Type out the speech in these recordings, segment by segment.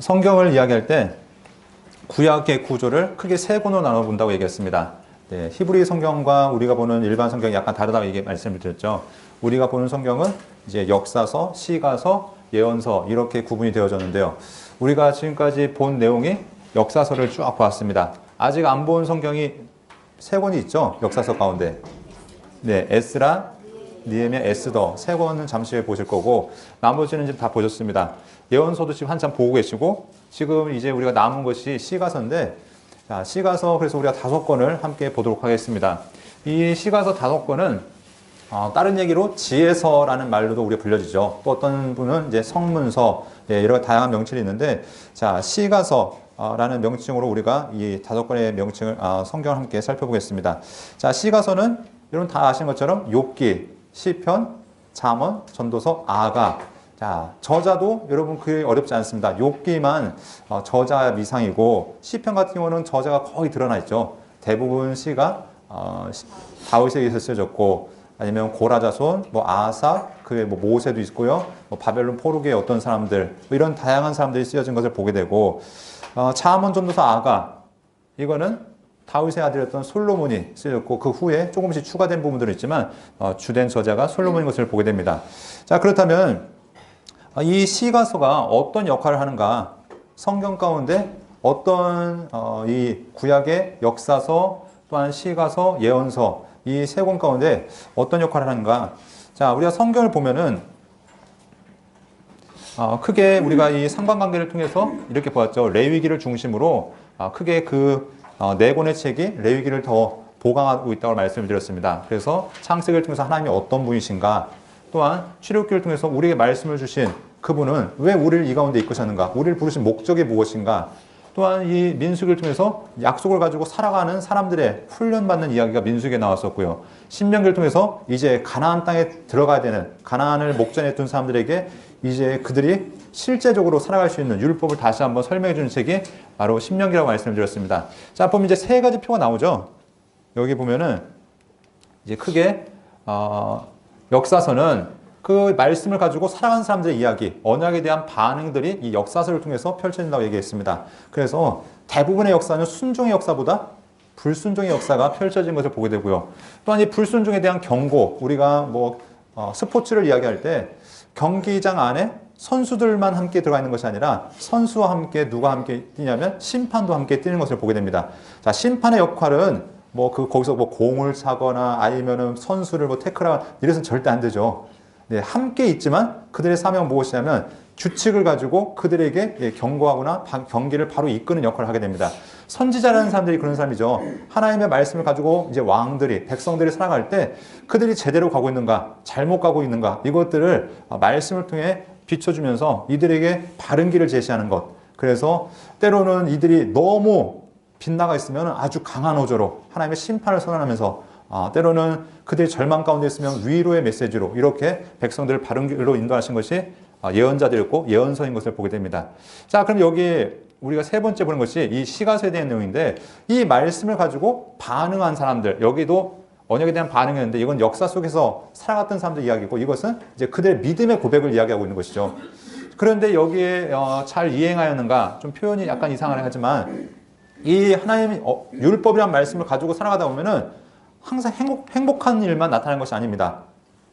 성경을 이야기할 때 구약의 구조를 크게 세 권으로 나눠 본다고 얘기했습니다. 네, 히브리 성경과 우리가 보는 일반 성경이 약간 다르다고 얘기 말씀을 드렸죠. 우리가 보는 성경은 이제 역사서, 시가서, 예언서 이렇게 구분이 되어졌는데요. 우리가 지금까지 본 내용이 역사서를 쭉 보았습니다. 아직 안 본 성경이 세 권이 있죠. 역사서 가운데. 네, 에스라, 니에미아, 에스더 세 권은 잠시 후에 보실 거고 나머지는 지금 다 보셨습니다. 예언서도 지금 한참 보고 계시고 지금 이제 우리가 남은 것이 시가서인데 자, 시가서 그래서 우리가 다섯 권을 함께 보도록 하겠습니다. 이 시가서 다섯 권은 어, 다른 얘기로 지혜서라는 말로도 우리가 불려지죠. 또 어떤 분은 이제 성문서 예, 이런 다양한 명칭이 있는데 자 시가서 라는 명칭으로 우리가 이 다섯 권의 명칭을 어, 성경을 함께 살펴보겠습니다. 자 시가서는 여러분 다 아시는 것처럼 욥기, 시편, 잠언, 전도서, 아가 자, 저자도 여러분 그게 어렵지 않습니다. 욥기만 어, 저자 미상이고 시편 같은 경우는 저자가 거의 드러나 있죠. 대부분 시가 어, 다윗에 의해서 쓰여졌고 아니면 고라자손, 뭐 아사, 그의 뭐 모세도 있고요. 뭐 바벨론 포르기의 어떤 사람들 뭐 이런 다양한 사람들이 쓰여진 것을 보게 되고 어, 자아몬 전도서 아가 이거는 다윗의 아들이었던 솔로몬이 쓰였고 그 후에 조금씩 추가된 부분들은 있지만 어, 주된 저자가 솔로몬인 것을 보게 됩니다. 자 그렇다면 아, 이 시가서가 어떤 역할을 하는가? 성경 가운데 어떤 어, 이 구약의 역사서 또한 시가서, 예언서 이 세 권 가운데 어떤 역할을 하는가? 자, 우리가 성경을 보면은 어, 크게 우리가 이 상관관계를 통해서 이렇게 보았죠. 레위기를 중심으로 어, 크게 그 네 권의 책이 레위기를 더 보강하고 있다고 말씀을 드렸습니다. 그래서 창세기를 통해서 하나님이 어떤 분이신가 또한 출애굽기를 통해서 우리에게 말씀을 주신 그분은 왜 우리를 이 가운데 이끄셨는가? 우리를 부르신 목적이 무엇인가? 또한 이 민수기를 통해서 약속을 가지고 살아가는 사람들의 훈련받는 이야기가 민수기에 나왔었고요. 신명기를 통해서 이제 가나안 땅에 들어가야 되는 가나안을 목전에 둔 사람들에게 이제 그들이 실제적으로 살아갈 수 있는 율법을 다시 한번 설명해 주는 책이 바로 신명기라고 말씀을 드렸습니다. 자, 보면 이제 세 가지 표가 나오죠. 여기 보면은 이제 크게 어, 역사서는 그 말씀을 가지고 살아가는 사람들의 이야기, 언약에 대한 반응들이 이 역사서를 통해서 펼쳐진다고 얘기했습니다. 그래서 대부분의 역사는 순종의 역사보다 불순종의 역사가 펼쳐진 것을 보게 되고요. 또한 이 불순종에 대한 경고, 우리가 뭐 어, 스포츠를 이야기할 때 경기장 안에 선수들만 함께 들어가 있는 것이 아니라 선수와 함께 누가 함께 뛰냐면 심판도 함께 뛰는 것을 보게 됩니다. 자, 심판의 역할은 뭐 그 거기서 뭐 공을 차거나 아니면은 선수를 뭐 태클하거나 이래서는 절대 안 되죠. 네, 함께 있지만 그들의 사명은 무엇이냐면 규칙을 가지고 그들에게 예, 경고하거나 경기를 바로 이끄는 역할을 하게 됩니다. 선지자라는 사람들이 그런 사람이죠. 하나님의 말씀을 가지고 이제 왕들이 백성들이 살아갈 때 그들이 제대로 가고 있는가, 잘못 가고 있는가 이것들을 말씀을 통해 비춰주면서 이들에게 바른 길을 제시하는 것. 그래서 때로는 이들이 너무 빗나가 있으면 아주 강한 어조로 하나님의 심판을 선언하면서 아, 때로는 그들이 절망 가운데 있으면 위로의 메시지로 이렇게 백성들을 바른 길로 인도하신 것이 아, 예언자들이었고 예언서인 것을 보게 됩니다. 자, 그럼 여기 우리가 세 번째 보는 것이 이 시가서에 대한 내용인데 이 말씀을 가지고 반응한 사람들 여기도 언약에 대한 반응이었는데 이건 역사 속에서 살아갔던 사람들 이야기고 이것은 이제 그들의 믿음의 고백을 이야기하고 있는 것이죠. 그런데 여기에 어, 잘 이행하였는가 좀 표현이 약간 이상하긴 하지만 이 하나님의 어, 율법이란 말씀을 가지고 살아가다 보면은 항상 행복, 행복 한 일만 나타나는 것이 아닙니다.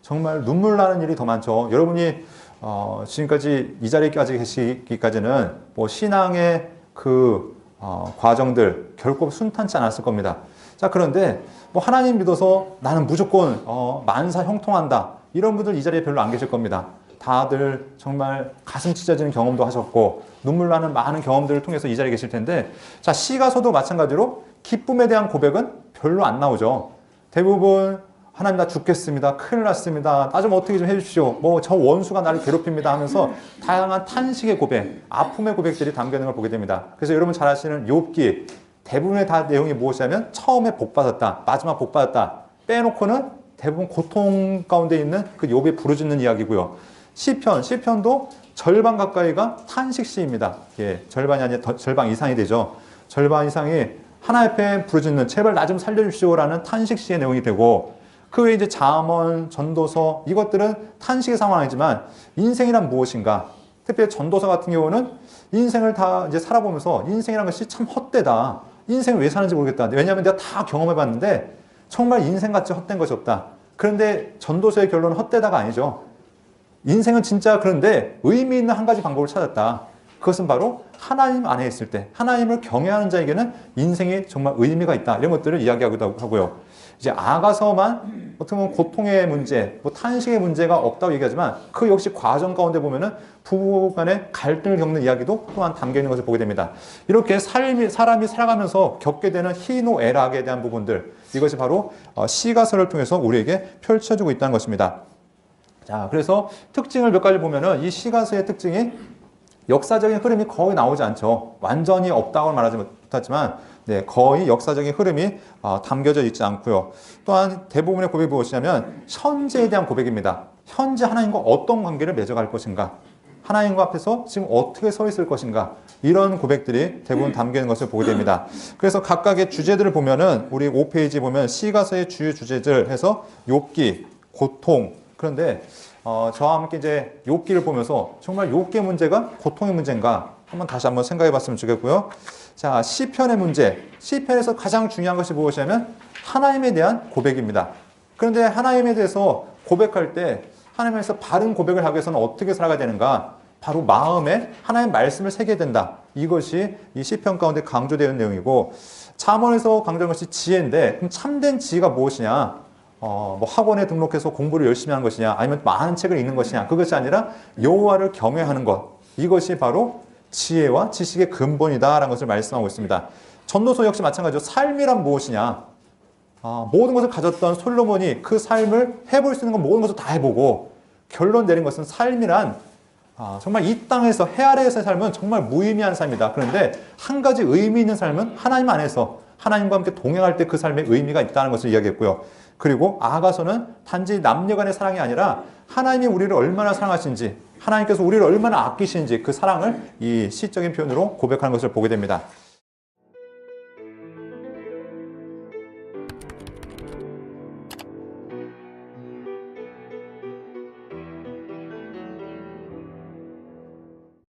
정말 눈물 나는 일이 더 많죠. 여러분이 어, 지금까지 이 자리까지 계시기까지는 뭐 신앙의 그 어, 과정들 결코 순탄치 않았을 겁니다. 자 그런데 뭐 하나님 믿어서 나는 무조건 어, 만사 형통한다 이런 분들 이 자리에 별로 안 계실 겁니다. 다들 정말 가슴 찢어지는 경험도 하셨고 눈물 나는 많은 경험들을 통해서 이 자리에 계실 텐데 자 시가서도 마찬가지로 기쁨에 대한 고백은 별로 안 나오죠. 대부분 하나님 나 죽겠습니다. 큰일 났습니다. 나 좀 어떻게 좀 해주십시오. 뭐 저 원수가 나를 괴롭힙니다 하면서 다양한 탄식의 고백, 아픔의 고백들이 담겨 있는 걸 보게 됩니다. 그래서 여러분 잘 아시는 욥기 대부분의 다 내용이 무엇이냐면 처음에 복 받았다, 마지막 복 받았다 빼놓고는 대부분 고통 가운데 있는 그 욥이 부르짖는 이야기고요. 시편, 시편도 절반 가까이가 탄식 시입니다. 예, 절반이 아니라 절반 이상이 되죠. 절반 이상이 하나 앞에 부르짖는 제발 나 좀 살려주시오라는 탄식 시의 내용이 되고 그 외에 이제 자언, 전도서 이것들은 탄식의 상황이지만 인생이란 무엇인가? 특별히 전도서 같은 경우는 인생을 다 이제 살아보면서 인생이라는 것이 참 헛되다. 인생을 왜 사는지 모르겠다. 왜냐하면 내가 다 경험해봤는데 정말 인생같이 헛된 것이 없다. 그런데 전도서의 결론은 헛되다가 아니죠. 인생은 진짜 그런데 의미 있는 한 가지 방법을 찾았다. 그것은 바로 하나님 안에 있을 때 하나님을 경외하는 자에게는 인생이 정말 의미가 있다. 이런 것들을 이야기하기도 하고요. 이제 아가서만 어떻게 보면 고통의 문제, 뭐 탄식의 문제가 없다고 얘기하지만 그 역시 과정 가운데 보면은 부부 간의 갈등을 겪는 이야기도 또한 담겨 있는 것을 보게 됩니다. 이렇게 삶이, 사람이 살아가면서 겪게 되는 희노애락에 대한 부분들 이것이 바로 어, 시가서를 통해서 우리에게 펼쳐지고 있다는 것입니다. 자, 그래서 특징을 몇 가지 보면은 이 시가서의 특징이 역사적인 흐름이 거의 나오지 않죠. 완전히 없다고 말하지 못하지만 네, 거의 역사적인 흐름이 어, 담겨져 있지 않고요. 또한 대부분의 고백이 무엇이냐면 현재에 대한 고백입니다. 현재 하나님과 어떤 관계를 맺어갈 것인가? 하나님과 앞에서 지금 어떻게 서 있을 것인가? 이런 고백들이 대부분 담겨 있는 것을 보게 됩니다. 그래서 각각의 주제들을 보면은 우리 5페이지 보면 시가서의 주요 주제들 해서 욥기, 고통. 그런데 어, 저와 함께 이제 욥기를 보면서 정말 욥기의 문제가 고통의 문제인가? 한번 다시 한번 생각해 봤으면 좋겠고요. 자, 시편의 문제. 시편에서 가장 중요한 것이 무엇이냐면 하나님에 대한 고백입니다. 그런데 하나님에 대해서 고백할 때 하나님에서 바른 고백을 하기 위해서는 어떻게 살아가야 되는가? 바로 마음에 하나님 말씀을 새겨야 된다. 이것이 이 시편 가운데 강조되는 내용이고 잠언에서 강조한 것이 지혜인데 그럼 참된 지혜가 무엇이냐? 어, 뭐 학원에 등록해서 공부를 열심히 하는 것이냐, 아니면 많은 책을 읽는 것이냐, 그것이 아니라 여호와를 경외하는 것. 이것이 바로 지혜와 지식의 근본이다라는 것을 말씀하고 있습니다. 전도서 역시 마찬가지로 삶이란 무엇이냐? 아, 모든 것을 가졌던 솔로몬이 그 삶을 해볼 수 있는 건 모든 것을 다 해보고 결론 내린 것은 삶이란 아, 정말 이 땅에서 해 아래에서의 삶은 정말 무의미한 삶이다. 그런데 한 가지 의미 있는 삶은 하나님 안에서 하나님과 함께 동행할 때 그 삶의 의미가 있다는 것을 이야기했고요. 그리고 아가서는 단지 남녀 간의 사랑이 아니라 하나님이 우리를 얼마나 사랑하신지 하나님께서 우리를 얼마나 아끼시는지 그 사랑을 이 시적인 표현으로 고백하는 것을 보게 됩니다.